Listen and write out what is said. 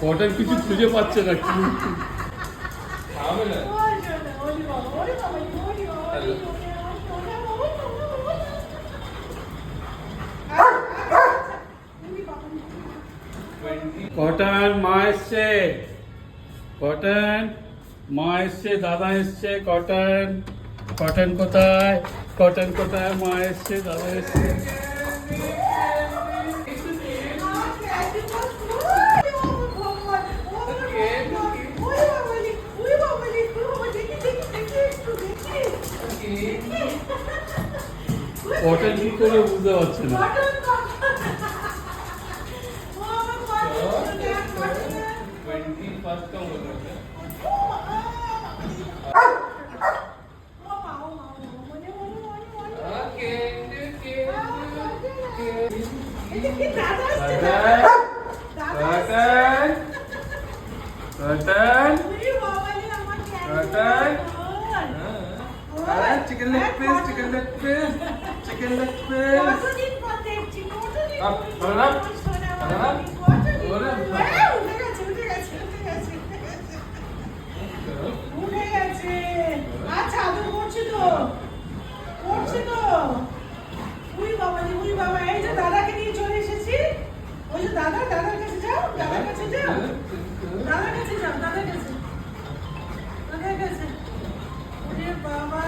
Cotton কিছু খুঁজে পাচ্ছে না কি খাওয়াবে না টোয়েন্টি কটন মা এসছে কটন মা এসছে দাদা এসছে কটন কটন কোথায় কটন কোথায় মা এসছে দাদা এসছে কটন কি করে বুঝতে পারছে না chicken leg piece chicken leg piece chicken leg piece কতদিন পর দেখছি কতদিন পর না না উঠে গেছে উঠে গেছে উঠে গেছে উঠে গেছে আচ্ছা আদর করছি তো? করছি তো? উই বাবা রে উই বাবা এই যে দাদাকে নিয়ে চলে এসেছি। ওই যে দাদা দাদার কাছে যাও দাদার কাছে যাও। দাদার কাছে যাও দাদার কাছে। দাদার কাছে। ওরে বাবা।